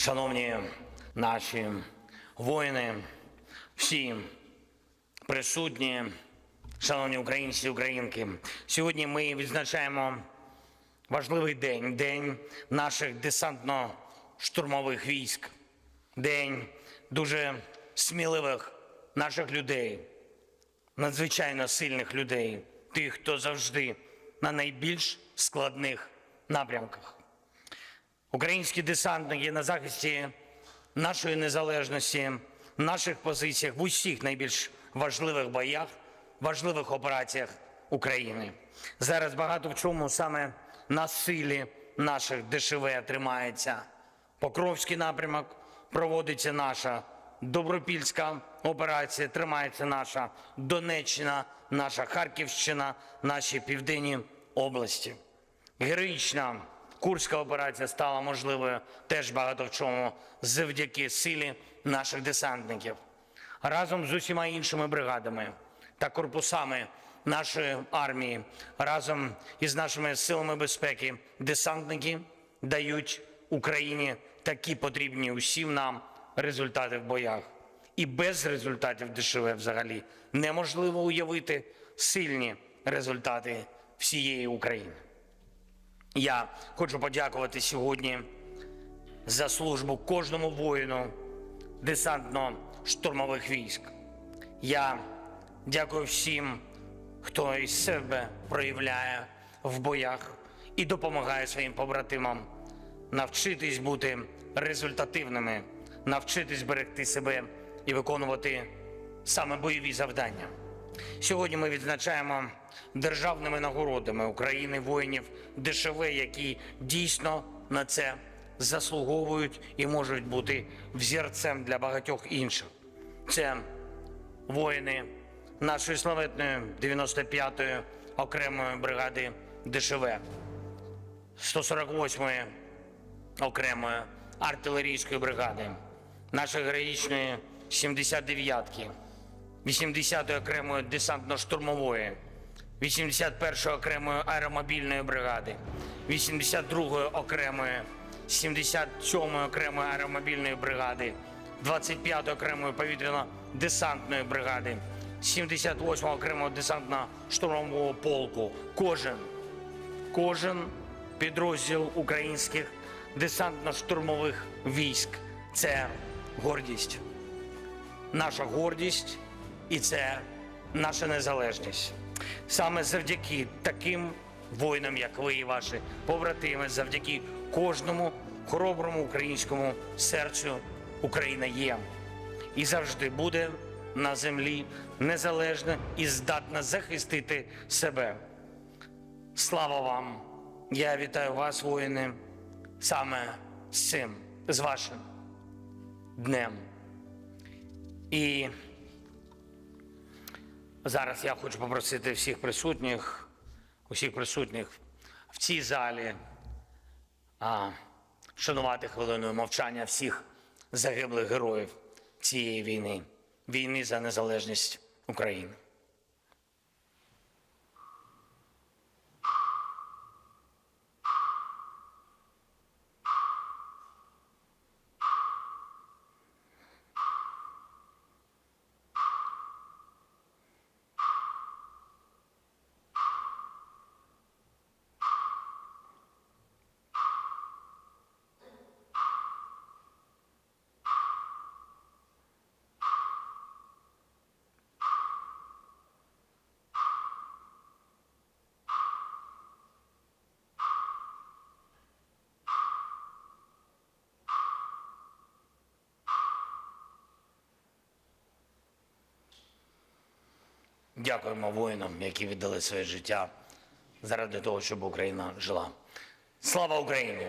Шановні наші воїни, всі присутні, шановні українці і українки, сьогодні ми відзначаємо важливий день день наших десантно-штурмових військ, день дуже сміливих наших людей, надзвичайно сильних людей, тих, хто завжди на найбільш складних напрямках. Українські десантники на захисті нашої незалежності, наших позиціях в усіх найбільш важливих боях, важливих операціях України. Зараз багато в чому саме на силі наших ДШВ тримається. Покровський напрямок проводиться наша Добропільська операція, тримається наша Донеччина, наша Харківщина, наші південні області. Героїчна Курська операція стала можливою теж багато в чому завдяки силі наших десантників. Разом з усіма іншими бригадами та корпусами нашої армії, разом із нашими силами безпеки, десантники дають Україні такі потрібні усім нам результати в боях. І без результатів ДШВ взагалі неможливо уявити сильні результати всієї України. Я хочу подякувати сьогодні за службу кожному воїну десантно-штурмових військ. Я дякую всім, хто із себе проявляє в боях і допомагає своїм побратимам навчитись бути результативними, навчитись берегти себе і виконувати саме бойові завдання. Сьогодні ми відзначаємо державними нагородами України воїнів ДШВ, які дійсно на це заслуговують і можуть бути взірцем для багатьох інших. Це воїни нашої славетної 95-ї окремої бригади ДШВ, 148-ї окремої артилерійської бригади, нашої героїчної 79-ки, 80-ї окремої десантно-штурмової, 81-ї окремої аеромобільної бригади, 82-ї окремої, 77-ї окремої аеромобільної бригади, 25-ї окремої повітряно-десантної бригади, 78-го окремого десантно-штурмового полку. Кожен кожен підрозділ українських десантно-штурмових військ це гордість. Наша гордість і це наша незалежність. Саме завдяки таким воїнам, як ви і ваші побратими, завдяки кожному хороброму українському серцю Україна є і завжди буде на землі незалежна і здатна захистити себе. Слава вам! Я вітаю вас, воїни, саме з цим, з вашим днем. І зараз я хочу попросити всіх присутніх, усіх присутніх в цій залі а, шанувати хвилиною мовчання всіх загиблих героїв цієї війни, війни за незалежність України. Дякуємо воїнам, які віддали своє життя заради того, щоб Україна жила. Слава Україні!